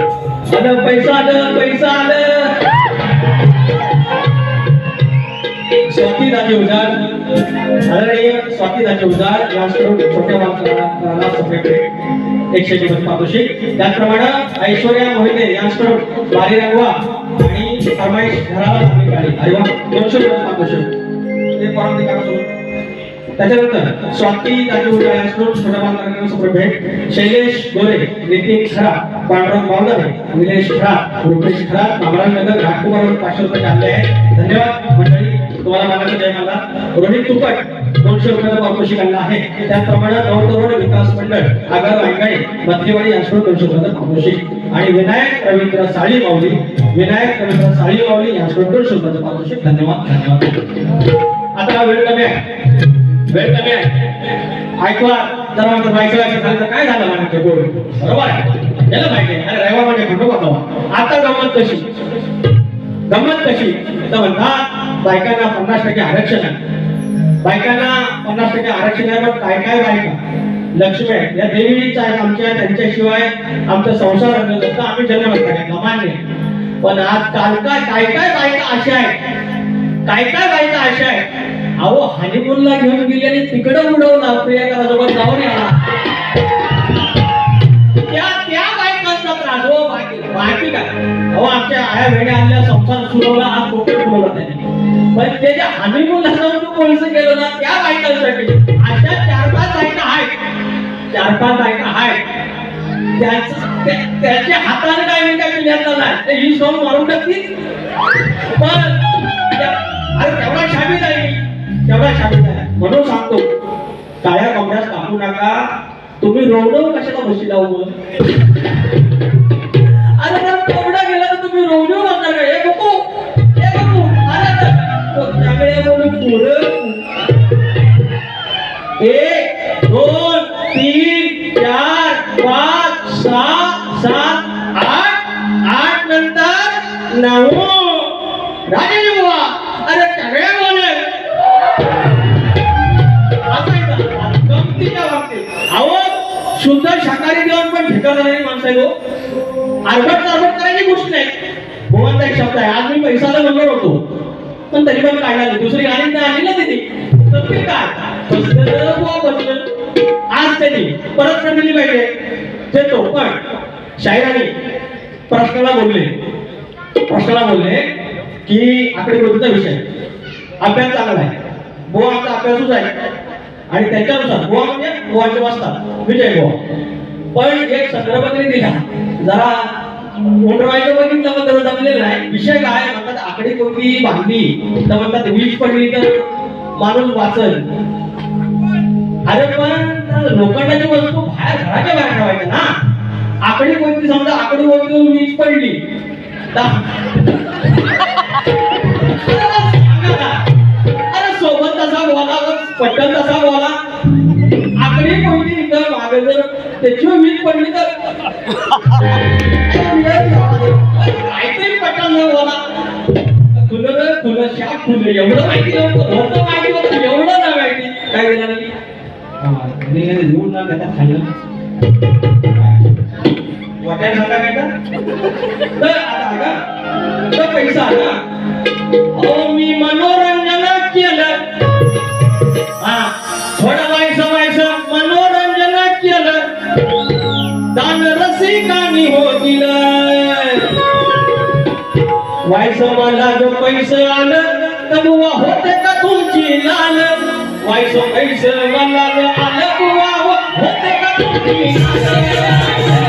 आलं पैसा आलं पैसा आलं स्वाती दाजी उजाड आदरणीय स्वाती दाजी उजाड याचकडून छोट्या वाचनाला सभेकडे एकशे जीवन पातोशी त्याचप्रमाणे ऐश्वर्या मोहिते यांच्याकडून बारी रंगवा आणि फरमाईश घराला चांगली गाडी अरे वा दोनशे जीवन पातोशी ते परम ते काका त्याच्यानंतर स्वाती दाजी उजाड यांच्याकडून छोट्या वाचनाला भेट शैलेश गोरे नितीन खरा पांडुरंग बावदारे निलेश खरा रुपेश खरा कामराज नगर घाटकुमार पाचशे रुपये टाकले आहे धन्यवाद मंडळी. तुम्हाला मानाचं जय मला. रोहित तुपट दोनशे रुपयाचा पारितोषिक आणला आहे? त्याचप्रमाणे नवतरुण विकास मंडळ आगार वांगाळे मध्यवाडी यांच्याकडून दोनशे रुपयाचं पारितोषिक आणि विनायक रवींद्र साळी माऊली विनायक रवींद्र साळी माऊली यांच्याकडून दोनशे रुपयाचं पारितोषिक धन्यवाद धन्यवाद. आता वेळ कमी आहे. वेळ कमी आहे. ऐकवा. जरा म्हणतो बायको काय झालं मला बोल बरोबर आहे. त्याला माहिती आहे. अरे रविवार म्हणजे खंडोबा कवा आता गमत कशी? गंमत कशी? तर म्हणतात बायकांना पन्नास टक्के आरक्षण आहे. बायकांना पन्नास टक्के आरक्षण आहे पण काय काय बायका? लक्ष्मी आहे या देवीच्या आहेत आमच्या त्यांच्याशिवाय आमचा संसार रंगत असतो आम्ही जन्म घेतला मान्य पण आज काल काय काय काय बायका अशा आहेत? काय काय बायका अशा आहेत? अहो हनीमूनला घेऊन गेली आणि तिकडं उडवला प्रियकरासोबत जाऊन याला अहो आमच्या आया वेड्या आणल्या संसार सुरवला हा कोकण फुलवला त्याने पण त्याच्या हनीमूनला जाऊन तू कोळस केलं ना त्या बायकांसाठी. अशा चार पाच बायका आहेत. चार पाच बायका आहेत. त्या- त्याच्या हाताने काय नाही काय पिल्याचा नाही ते ही सोन मारून टाकतील. पण अरे तेवढा शाबी नाही तेवढा शाबी नाही म्हणून सांगतो काळ्या कमऱ्यात टाकू नका. तुम्ही रोवणं कशाला बशी लावू एक दोन तीन चार पाच सहा सात आठ आठ नंतर नऊ. राजे बुवा अरे सगळे बोले. गमतीच्या बाबतीत. अहो शुद्ध शाकाहारी जेवण पण ठिकाणा नाही माणसं आहे हो करायची गोष्ट नाही. भगवानचा एक शब्द आहे. आज मी पैसाला म्हणलो होतो. पण तरी पण काढला नाही. दुसरी परत दिली पाहिजे. देतो पण शाहिराने प्रश्नाला बोलले. प्रश्नाला बोलले की आकडेवारीचा विषय. अभ्यास चांगला आहे बुवा अभ्यासच आहे. आणि त्याच्यानुसार गोवा म्हणजे बुवाचे वाचतात. विजय गोवा पण एक संदर्भ तरी दिला. जरा मोटरवायचं बघितलं पण त्याचा जमलेलं नाही विषय काय म्हणतात आकडे कोणती बांधली. तर म्हणतात वीज पडली तर माणूस वाचल. अरे पण लोखंडाची वस्तू बाहेर घराच्या बाहेर ठेवायचं ना. आकडी कोणती समजा आकडी कोणती वीज पडली. अरे सोबत तसा बोला पटकन तसा बोला. आकडी कोणती इतर मागे जर त्याची वीज पडली तर. काहीतरी पटकन न बोला. फुलं रे, फुलं शाप फुलं एवढं माहिती नव्हतं माहिती एवढं नाही माहिती काय झालं? नाही ना घेता वाटायला तर आता का तर पैसा ना अहो मी मनोरंजन केलं हा थोडं व्हायचं व्हायचं मनोरंजन केलं दान रसिकानी होतील व्हायचं मला जो पैसे आलं तर बुवा होते का तुमची लाल? व्हायचं पैसे मला जो आलं बुवा हो- होते का तुमची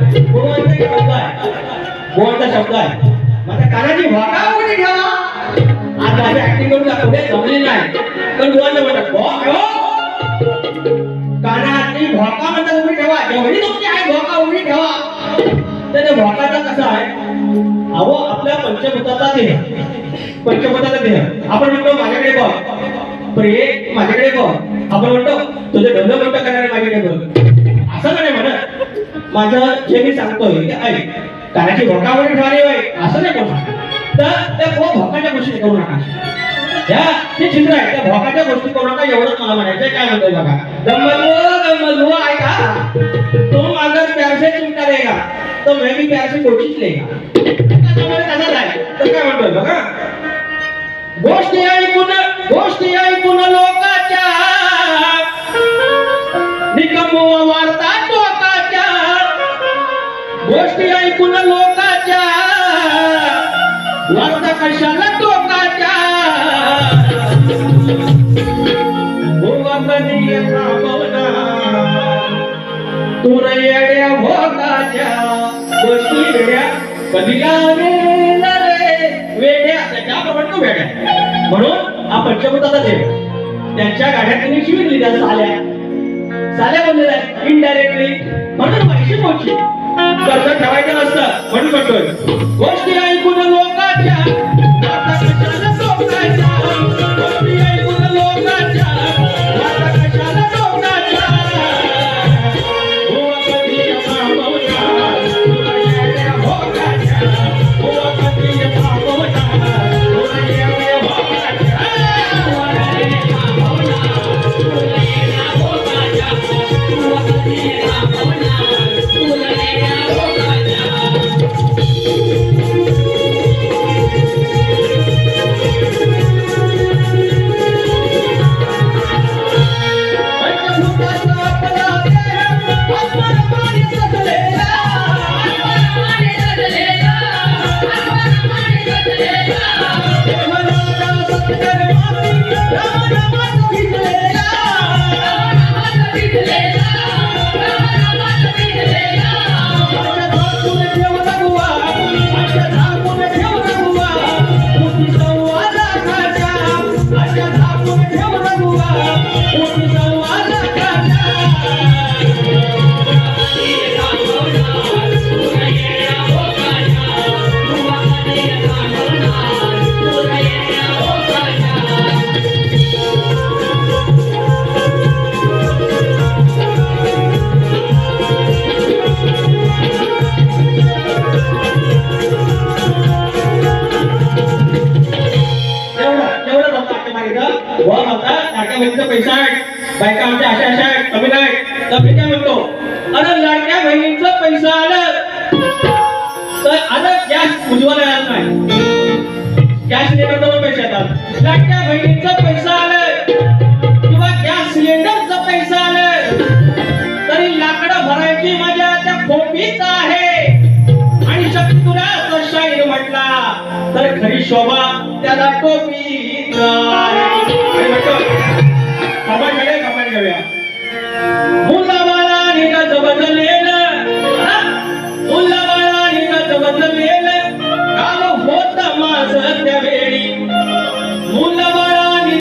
काय शब्द आहे? बुवांचा शब्द आहे. माझ्या कानाची वाटा वगैरे ठेवा. आज माझी ऍक्टिंग करून दाखवले जमले नाही. पण बुवांचं म्हणतात कानाची कानातली भोका म्हणतात उभी ठेवा. जेवढी तुमची आहे भोका उभी ठेवा. तर त्या भोकाचा कसा आहे? अहो आपल्या पंचभूताचा देह. पंचभूताचा देह. आपण म्हणतो माझ्याकडे बघ. प्रेम माझ्याकडे बघ. आपण म्हणतो तुझे धंदा मोठं करणारे माझ्याकडे बघ. असं नाही म्हणत. माझं जे मी सांगतोय ते ऐक. कानाची भोकावर ठेवाली होय असं नाही कोण तर त्या भो- भोकाच्या गोष्टी करू नका. या ते चित्र आहे त्या भोकाच्या गोष्टी करू नका एवढंच मला म्हणायचं काय म्हणतोय बघा. गम्मलो गम्मलो ऐका तो अगर प्यारसे चिमटा लेगा तो मैं भी प्यार से कोशिश लेगा त्याच्यामुळे तसंच आहे तर काय म्हणतोय बघा? गोष्टी ऐकून गोष्टी ऐकून लोकाच्या निकमो वार्ता गोष्टी ऐकून लोकाच्या वार्ता कशाला टोकाच्या? भोगा कधी येड्या भोगाच्या. गोष्टी वेड्या कधी लावेल रे? वेड्या त्याच्याप्रमाणे तो वेड्या. म्हणून हा पंचभूताचा देव त्यांच्या गाड्या त्यांनी शिविरली त्या साल्या. साल्या बोललेल्या आहेत इनडायरेक्टली म्हणून पैसे पोहोचली कर्ज ठेवायचं नसतं म्हणून म्हणतोय. गोष्टी ऐकून माझ्या बहिणीचं पैसा आलं. तर आलं गॅस उज्ज्वला येणार नाही. गॅस सिलेंडरवर पैसे येतात लाटल्या बहिणीचं पैसा आलं. किंवा गॅस सिलेंडरचं पैसा आलं. तरी लाकडं भरायची मजा त्या खोपीत आहे. आणि शक्ती तुला शाहीर म्हटला तर खरी शोभा त्याला टोपीचा